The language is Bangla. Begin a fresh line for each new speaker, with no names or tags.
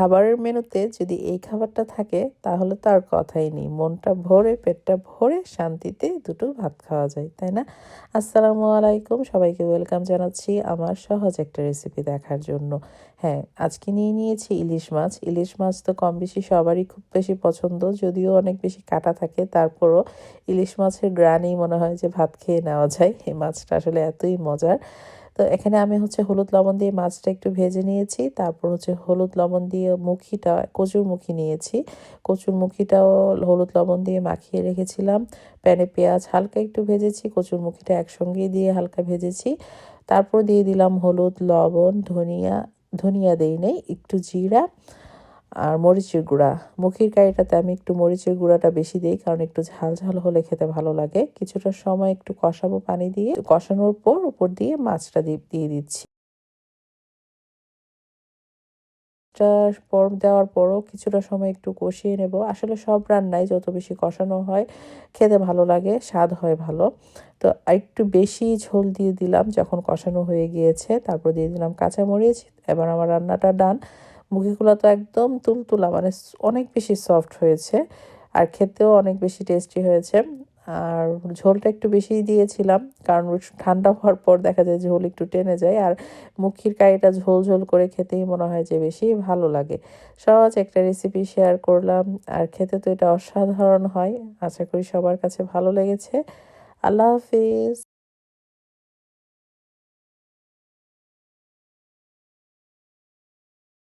খাবারের মেনুতে যদি এই খাবারটা থাকে, তাহলে তো আর কথাই নেই। মনটা ভরে, পেটটা ভরে শান্তিতে দুটো ভাত খাওয়া যায়, তাই না? আসসালামু আলাইকুম। সবাইকে ওয়েলকাম জানাচ্ছি আমার সহজ একটা রেসিপি দেখার জন্য। হ্যাঁ আজকে নিয়ে নিয়েছি ইলিশ মাছ। ইলিশ মাছ তো কম বেশি সবারই খুব বেশি পছন্দ, যদিও অনেক বেশি কাটা থাকে। তারপরও ইলিশ মাছের গ্রানেই মনে হয় যে ভাত খেয়ে নেওয়া যায়। এই মাছটা আসলে এতই মজার। তো এখানে আমি হচ্ছে হলুদ লবণ দিয়ে মাছটা একটু ভেজে নিয়েছি। তারপর হচ্ছে হলুদ লবণ দিয়ে মুখিটা, কচুর মুখি নিয়েছি। কচুর মুখিটাও হলুদ লবণ দিয়ে মাখিয়ে রেখেছিলাম। প্যানে পেঁয়াজ হালকা একটু ভেজেছি, কচুর মুখিটা একসঙ্গেই দিয়ে হালকা ভেজেছি। তারপর দিয়ে দিলাম হলুদ, লবণ, ধনিয়া ধনিয়া দেই নেই, একটু জিরা। আর মরিচের গুঁড়া। মুখির কারিটাতে আমি একটু মরিচের গুঁড়াটা বেশি দিই, কারণ একটু ঝাল ঝাল হলে খেতে ভালো লাগে। কিছুটা সময় একটু কষাবো পানি দিয়ে। কষানোর পর উপর দিয়ে মাছটা দিয়ে দিচ্ছি। পর, দেওয়ার পরও কিছুটা সময় একটু কষিয়ে নেব। আসলে সব রান্নায় যত বেশি কষানো হয়, খেতে ভালো লাগে, স্বাদ হয় ভালো। তো একটু বেশি ঝোল দিয়ে দিলাম যখন কষানো হয়ে গিয়েছে। তারপর দিয়ে দিলাম কাঁচামরিচ। এবার আমার রান্নাটা ডান। মুখিগুলো তো একদম তুলতুলা মানে অনেক বেশি সফট হয়েছে আর খেতেও অনেক বেশি টেস্টি হয়েছে। আর ঝোলটা একটু বেশি দিয়েছিলাম কারণ ঠান্ডা হওয়ার পর দেখা যায় ঝোল একটু টেনে যায় আর মুখির কারিটা ঝোল ঝোল করে খেতেই মনে হয় যে বেশি ভালো লাগে। সহজ একটা রেসিপি শেয়ার করলাম আর খেতে তো এটা অসাধারণ হয়। আশা করি সবার কাছে ভালো লেগেছে। আল্লাহ হাফিজ।